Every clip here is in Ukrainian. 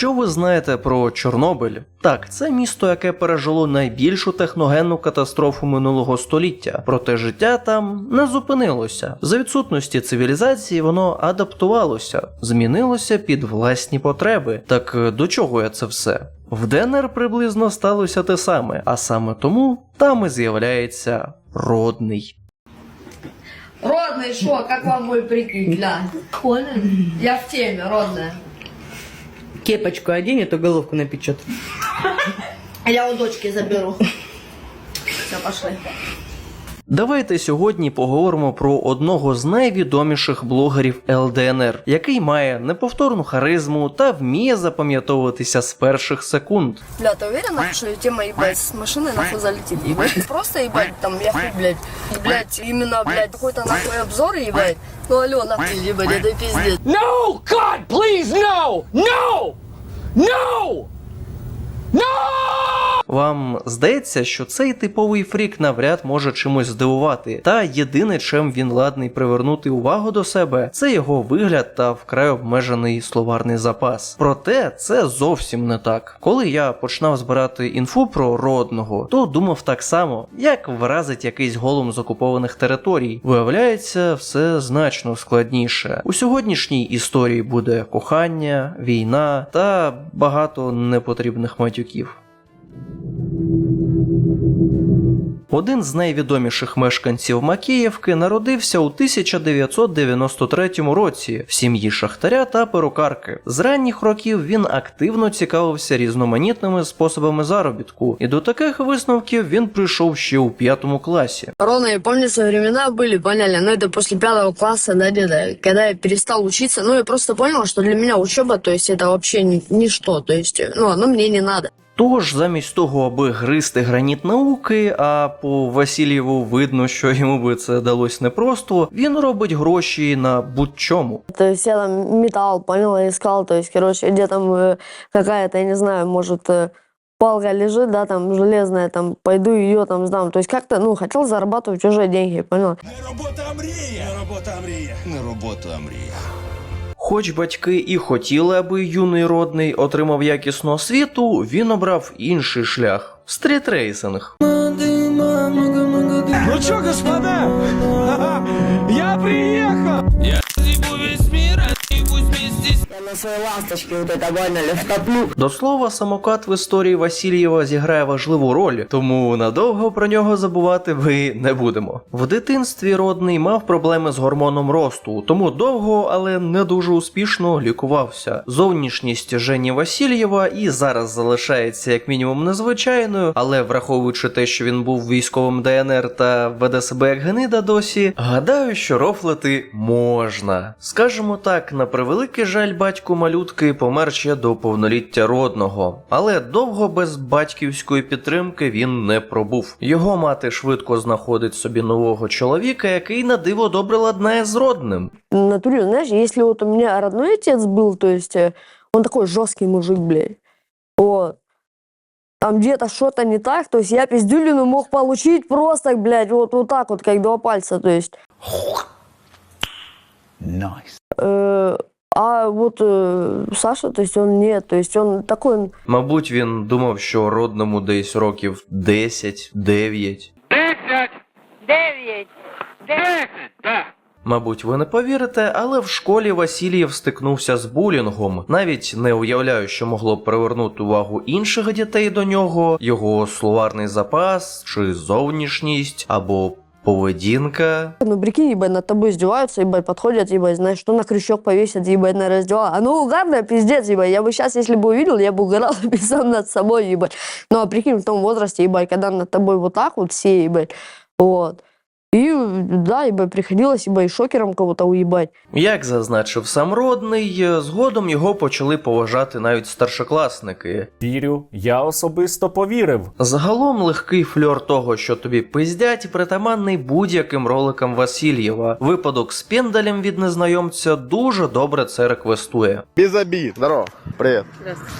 Що ви знаєте про Чорнобиль? Так, це місто, яке пережило найбільшу техногенну катастрофу минулого століття, проте життя там не зупинилося. За відсутності цивілізації воно адаптувалося, змінилося під власні потреби. Так е, до чого я це все? В ДНР приблизно сталося те саме, а саме тому там і з'являється родний. Родный, шо, как вам мой прикид, ля? Я в теме, родная. Кепочку одень, а то головку напечет. Я у дочки заберу. Все, пошли. Давайте сьогодні поговоримо про одного з найвідоміших блогерів ЛДНР, який має неповторну харизму та вміє запам'ятовуватися з перших секунд. Бля, ты уверена, что тема, ебать, с машины нахуй залетит? Ебать, просто, ебать, там, я хуй, блядь, блядь, именно, блядь, какой-то нахуй обзор, ебать. Ну, алло, нахуй, ебать, это пиздец. No! God, please, no! No! No! Вам здається, що цей типовий фрік навряд може чимось здивувати, та єдине, чим він ладний привернути увагу до себе, це його вигляд та вкрай обмежений словарний запас. Проте це зовсім не так. Коли я починав збирати інфу про родного, то думав так само, як вразить якийсь голом з окупованих територій. Виявляється, все значно складніше. У сьогоднішній історії буде кохання, війна та багато непотрібних матюків. Один з найвідоміших мешканців Макіївки народився у 1993 році в сім'ї шахтаря та перукарки. З ранніх років він активно цікавився різноманітними способами заробітку, і до таких висновків він прийшов ще у п'ятому класі. Ровно, я помню, свои времена были, поняли, но это после пятого класса, да, где-то, когда я перестал учиться, ну, я просто понял, что для меня учеба, то есть это вообще ни- ничто, то есть, ну, оно мне не надо. Тож, замість того, аби гризти граніт науки, а по Васильєву видно, що йому би це далось непросто, він робить гроші на будь-чому. То есть я там металл, понял, искал, то есть, короче, где там э, какая-то, я не знаю, может, э, палка лежит, да, там, железная, там, пойду ее там сдам. То есть как-то, ну, хотел зарабатывать чужие деньги, понял? Не робота а мрія. Не робота а мрія. Не робота а мрія. Хоч батьки і хотіли, аби юний родний отримав якісну освіту, він обрав інший шлях стрітрейсинг. Ну чо, господа? Я приехал! На своей ласточке вот это, поняли, втоплю. До слова, самокат в історії Васильєва зіграє важливу роль, тому надовго про нього забувати ви не будемо. В дитинстві родний мав проблеми з гормоном росту, тому довго, але не дуже успішно лікувався. Зовнішність Жені Васильєва і зараз залишається як мінімум незвичайною, але враховуючи те, що він був військовим ДНР та веде себе як гнида досі, гадаю, що рофлити можна. Скажімо так, на превеликий жаль, батько малютки помер ще до повноліття родного, але довго без батьківської підтримки він не пробув. Його мати швидко знаходить собі нового чоловіка, який на диво добре ладнає з родним. В натуре, знаешь, если вот у меня родной отец был, то есть э, он такой жесткий мужик, блядь, вот, там где-то что-то не так, то есть я пиздюлину мог получить просто, блядь, вот, вот так вот, как два пальца, то есть. Найс. Э, а вот э, Саша, то есть он нет, то есть он такой, он Мабуть, він думав, що родному десь років 10, 9. Дев'ять. Дев'ять. Мабуть, ви не повірите, але в школі Васильєв стикнувся з булінгом. Навіть не уявляю, що могло б привернути увагу інших дітей до нього, його словарний запас чи зовнішність або поведінка. Ну, прикинь, ебать, над тобой издеваются, ебать, подходят, ебать, знаешь, что на крючок повесят, ебать, на раздела. А ну, угарно, пиздец, ебать. Я бы сейчас, если бы увидел, я бы угорал сам над собой, ебать. Ну, а прикинь, в том возрасте, ебать, когда над тобой вот так вот все, ебать, вот. И, да, ебать, приходилось, ебать, шокером кого-то уебать. Як зазначив сам родний, згодом його почали поважати навіть старшокласники. Вірю, я особисто повірив. Загалом легкий фльор того, що тобі пиздять, притаманний будь-яким роликам Васильєва. Випадок з пендалем від незнайомця дуже добре це реквестує. Без обид. Здорово. Привет.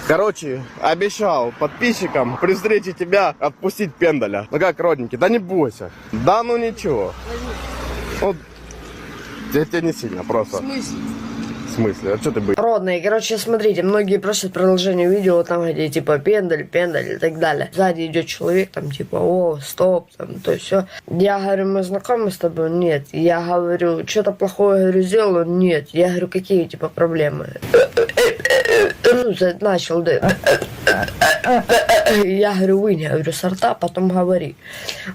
Короче, обещал подписчикам при встрече тебя отпустить пендаля. Ну как, родненький, да не бойся. Да ну ничего. Ну, я тебе не сильно просто. В смысле? В смысле? А что ты бы... Родные, короче, смотрите, многие просят продолжение видео, там, где, типа, пендаль, пендаль и так далее. Сзади идет человек, там, типа, о, стоп, там, то есть все. Я говорю, мы знакомы с тобой? Нет. Я говорю, что-то плохое, говорю, сделал? Нет. Я говорю, какие, типа, проблемы? Ну, за- начал, да. Я говорю, вынь, я говорю, сорта, потом говори.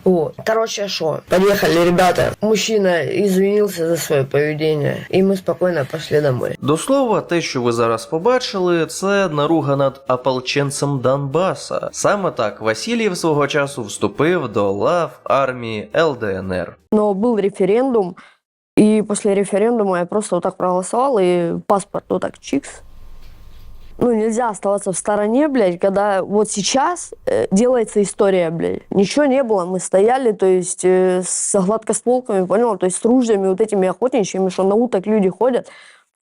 Вот. Короче, что? Поехали, ребята. Мужчина извинился за свое поведение, и мы спокойно пошли домой. До слова, те, що ви зараз побачили, це наруга над ополченцем Донбаса. Саме так Васильєв свого часу вступив до лав армії ЛДНР. Но был референдум, и после референдума я просто вот так проголосовал, и паспорт вот так чикс. Ну, нельзя оставаться в стороне, блядь, когда вот сейчас э, делается история, блядь. Ничего не было, мы стояли, то есть э, с гладкостволками, понял, то есть с ружьями вот этими охотничьими, что на уток люди ходят.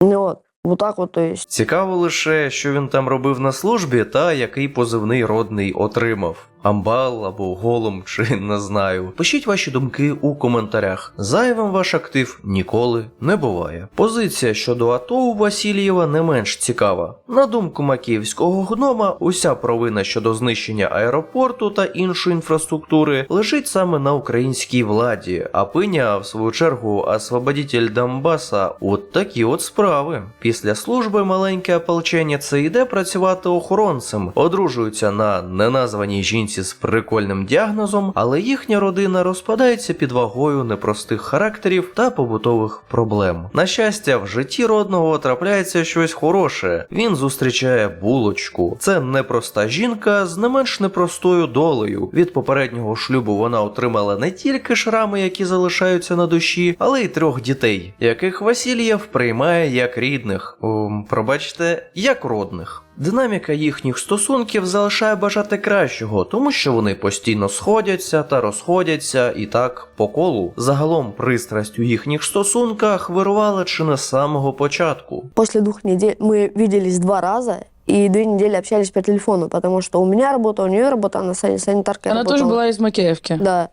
Ну, вот, вот так вот, то есть. Цікаво лише, що він там робив на службі та який позивний родний отримав. Амбал або голум, чи не знаю. Пишіть ваші думки у коментарях. Зайвим ваш актив ніколи не буває. Позиція щодо АТО у Васильєва не менш цікава. На думку макіївського гнома, уся провина щодо знищення аеропорту та іншої інфраструктури лежить саме на українській владі, а пиня, в свою чергу, освободитель Донбаса от такі от справи. Після служби маленьке ополчення це йде працювати охоронцем, одружуються на неназваній жінці з прикольним діагнозом, але їхня родина розпадається під вагою непростих характерів та побутових проблем. На щастя, в житті родного трапляється щось хороше. Він зустрічає булочку. Це непроста жінка з не менш непростою долею. Від попереднього шлюбу вона отримала не тільки шрами, які залишаються на душі, але й трьох дітей, яких Васильєв приймає як рідних. Ем, пробачте, як родних. Динаміка їхніх стосунків залишає бажати кращого, тому що вони постійно сходяться та розходяться і так по колу. Загалом пристрасть у їхніх стосунках вирувала чи не з самого початку. После двух недель мы виделись два раза, и две недели общались по телефону, потому что у меня работа, у нее работа, она сан- санитаркой Она тоже работала. была из Макеевки. Да.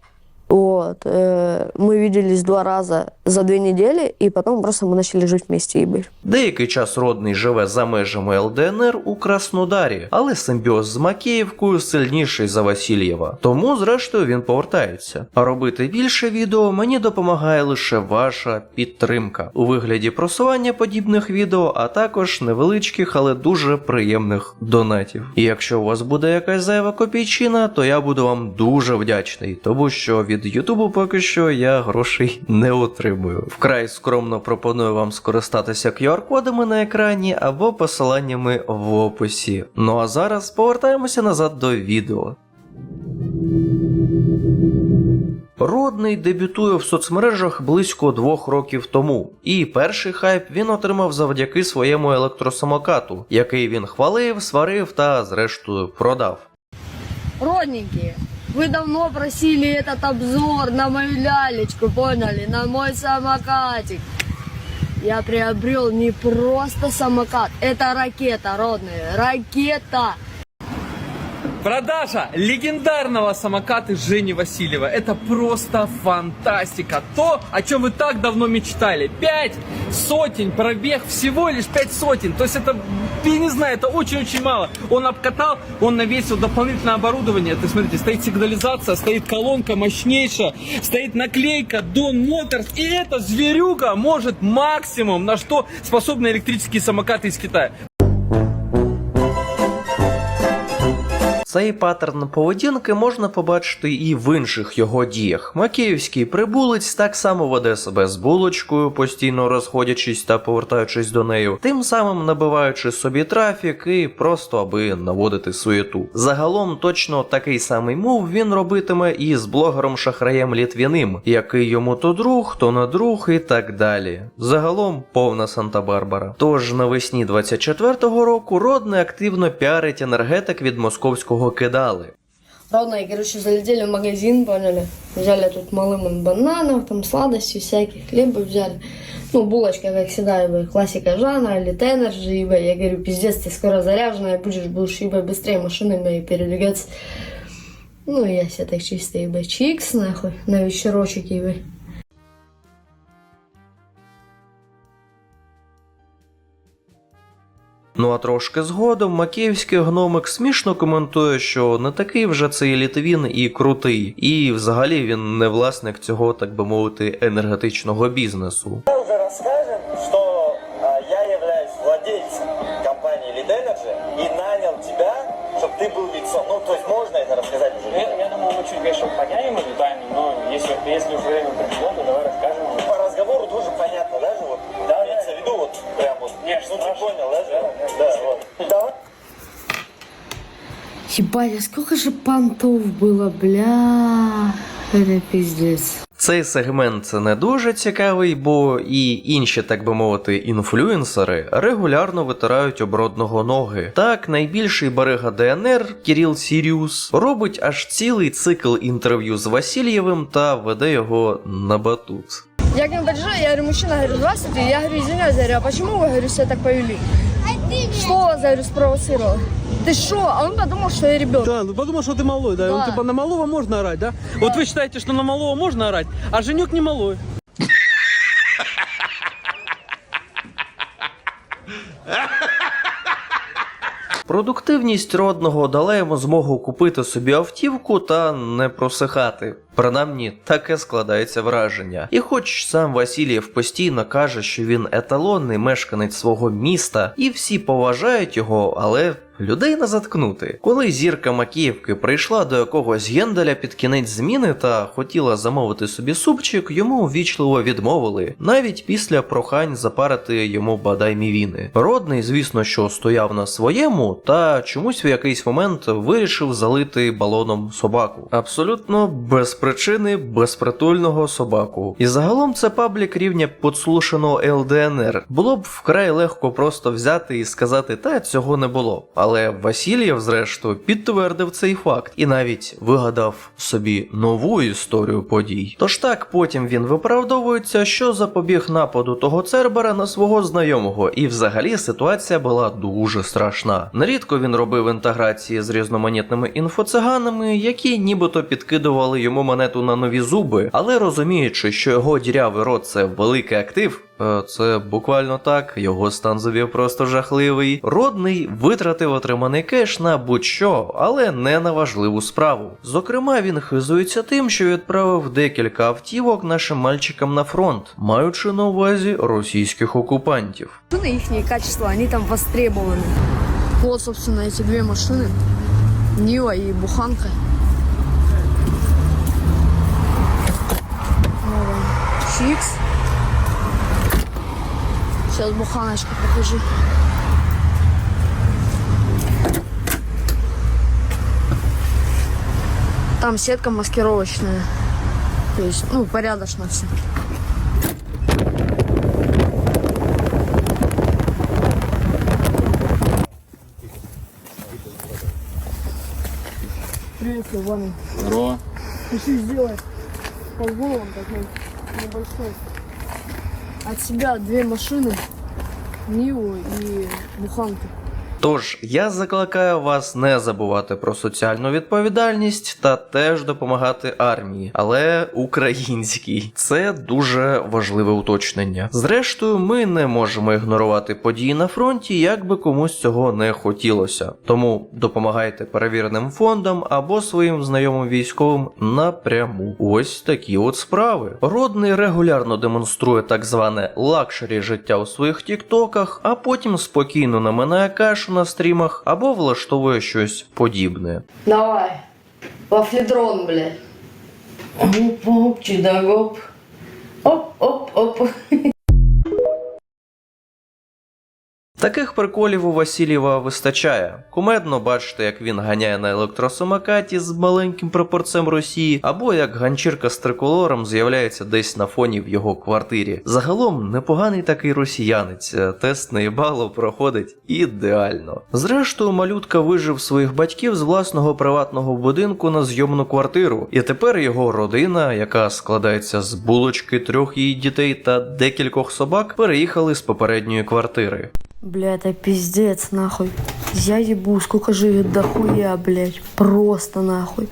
Вот. э, Мы виделись два раза за две недели, и потом просто мы начали жить вместе и быть. Деякий час родний живе за межами ЛДНР у Краснодарі, але симбіоз з Макіївкою сильніший за Васильєва. Тому, зрештою, він повертається. А робити більше відео мені допомагає лише ваша підтримка у вигляді просування подібних відео, а також невеличких, але дуже приємних донатів. І якщо у вас буде якась зайва копійчина, то я буду вам дуже вдячний, тому що від Ютубу поки що я грошей не отримую. Вкрай скромно пропоную вам скористатися QR-кодами на екрані або посиланнями в описі. Ну а зараз повертаємося назад до відео. Родний дебютує в соцмережах близько двох років тому, і перший хайп він отримав завдяки своєму електросамокату, який він хвалив, сварив та, зрештою, продав. Родненькие, вы давно просили этот обзор на мою лялечку, поняли? На мой самокатик. Я приобрел не просто самокат, это ракета, родные, ракета. Продажа легендарного самоката Жени Васильева. Это просто фантастика. То, о чем вы так давно мечтали. Пять сотен пробег, всего лишь пять сотен. То есть это, я не знаю, это очень-очень мало. Он обкатал, он навесил дополнительное оборудование. Ты смотрите, стоит сигнализация, стоит колонка мощнейшая, стоит наклейка Don Motors. И эта зверюга может максимум, на что способны электрические самокаты из Китая. Цей паттерн поведінки можна побачити і в інших його діях. Макіївський прибулець так само веде себе з булочкою, постійно розходячись та повертаючись до нею, тим самим набиваючи собі трафік і просто аби наводити суєту. Загалом точно такий самий мув він робитиме і з блогером шахраєм Літвіним, який йому то друг, то не друг і так далі. Загалом повна Санта-Барбара. Тож навесні 24-го року Родне активно піарить енергетик від московського кидали. Родные, короче, залетели в магазин, поняли? Взяли тут малым бананов, там сладостей всяких, хлеба взяли. Ну, булочка, как всегда, ебать, классика жанра, или Energy, ебать. Я говорю, пиздец, ты скоро заряженная будешь, будешь, ебать, быстрее машиной моей передвигаться. Ну, я себе так чисто, ебать, чикс, нахуй, на вечерочек, ебать. Ну а трошки згодом макіївський гномик смішно коментує, що не такий вже цей літвін і крутий, і взагалі він не власник цього, так би мовити, енергетичного бізнесу. Мы уже расскажем, что а, я являюсь владельцем компании Lead Energy и нанял тебя, чтобы ты был лицом. Ну, то есть можно это рассказать уже? Я, я думаю, мы чуть, конечно, поднянем эту тайну, но если, если Ебать, а сколько же понтов было, бля. Это пиздец. Цей сегмент не дуже цікавий, бо і інші, так би мовити, інфлюенсери регулярно витирають об одного ноги. Так, найбільший барига ДНР Кіріл Сіріус робить аж цілий цикл інтерв'ю з Васильєвим та веде його на батут. Я к нему подъезжаю, я говорю, мужчина, говорю, здравствуйте. Я говорю, извиняюсь, говорю, а почему вы, говорю, себя так повели? Что вас, говорю, спровоцировало? Ты что? А он подумал, что я ребенок. Да, ну подумал, что ты малой, да? Да. Он типа на малого можно орать, да? Вот вы считаете, что на малого можно орать, а Женек не малой. Продуктивність родного дала йому змогу купити собі автівку та не просихати. Принаймні, таке складається враження. І хоч сам Васильєв постійно каже, що він еталонний мешканець свого міста, і всі поважають його, але людей не заткнути. Коли зірка Макіївки прийшла до якогось генделя під кінець зміни та хотіла замовити собі супчик, йому ввічливо відмовили, навіть після прохань запарити йому бадай мівіни. Родний, звісно, що стояв на своєму, та чомусь в якийсь момент вирішив залити балоном собаку. Абсолютно без причини безпритульного собаку. І загалом це паблік рівня подслушаного ЛДНР. Було б вкрай легко просто взяти і сказати, та цього не було. Але Васильєв, зрештою, підтвердив цей факт і навіть вигадав собі нову історію подій. Тож так, потім він виправдовується, що запобіг нападу того Цербера на свого знайомого, і взагалі ситуація була дуже страшна. Нерідко він робив інтеграції з різноманітними інфоциганами, які нібито підкидували йому монету на нові зуби, але розуміючи, що його дірявий рот це великий актив. е, Це буквально так, його стан зубів просто жахливий. Родний витратив отриманий кеш на будь-що, але не на важливу справу. Зокрема, він хизується тим, що відправив декілька автівок нашим мальчикам на фронт, маючи на увазі російських окупантів. Машины, их качества, они там востребованы. Вот, собственно, эти две машины. Нива и Буханка. Вот он, Чикс. Сейчас Буханочку покажу. Там сетка маскировочная. То есть, ну, порядочно все. Привет, Ваня. Здорово. Реши сделать полголом такой небольшой. От себя две машины, Ниву и Буханку. Тож я закликаю вас не забувати про соціальну відповідальність та теж допомагати армії, але українській. Це дуже важливе уточнення. Зрештою, ми не можемо ігнорувати події на фронті, як би комусь цього не хотілося. Тому допомагайте перевіреним фондам або своїм знайомим військовим напряму. Ось такі от справи. Родний регулярно демонструє так зване лакшері життя у своїх тіктоках, а потім спокійно наминає кашу на стрімах або влаштовує щось подібне. Давай. Вафледрон, блядь. Оп, оп, чудо-гоп. Оп, Таких приколів у Васильєва вистачає. Кумедно бачити, як він ганяє на електросамокаті з маленьким прапорцем Росії, або як ганчірка з триколором з'являється десь на фоні в його квартирі. Загалом непоганий такий росіянець, е, тест на їбало проходить ідеально. Зрештою, малютка вижив своїх батьків з власного приватного будинку на зйомну квартиру, і тепер його родина, яка складається з булочки трьох її дітей та декількох собак, переїхали з попередньої квартири. Бля, это пиздец, нахуй. Я ебу, сколько живет дохуя, блядь. Просто нахуй.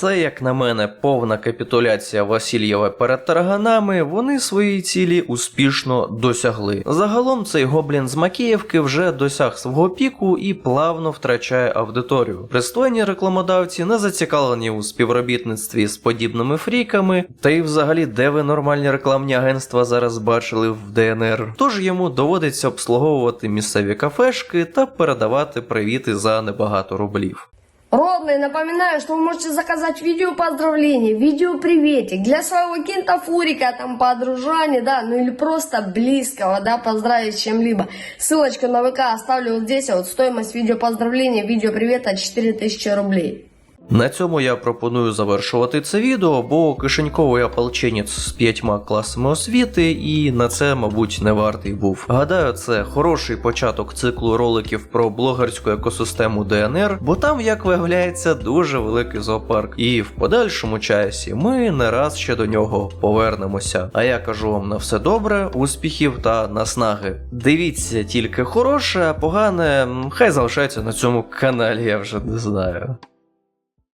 Це, як на мене, повна капітуляція Васильєва перед тарганами. Вони свої цілі успішно досягли. Загалом цей гоблін з Макіївки вже досяг свого піку і плавно втрачає аудиторію. Пристойні рекламодавці не зацікавлені у співробітництві з подібними фріками, та й взагалі, де ви нормальні рекламні агентства зараз бачили в ДНР. Тож йому доводиться обслуговувати місцеві кафешки та передавати привіти за небагато рублів. Родные, напоминаю, что вы можете заказать видео поздравления, видео приветик для своего кинта Фурика, там подружания, да, ну или просто близкого, да, поздравить с чем-либо. Ссылочку на ВК оставлю вот здесь, а вот стоимость видео поздравления, видео привета 4000 рублей. На цьому я пропоную завершувати це відео, бо кишеньковий ополченець з п'ятьма класами освіти, і на це, мабуть, не вартий був. Гадаю, це хороший початок циклу роликів про блогерську екосистему ДНР, бо там, як виявляється, дуже великий зоопарк. І в подальшому часі ми не раз ще до нього повернемося. А я кажу вам на все добре, успіхів та наснаги. Дивіться тільки хороше, а погане хай залишається на цьому каналі, я вже не знаю.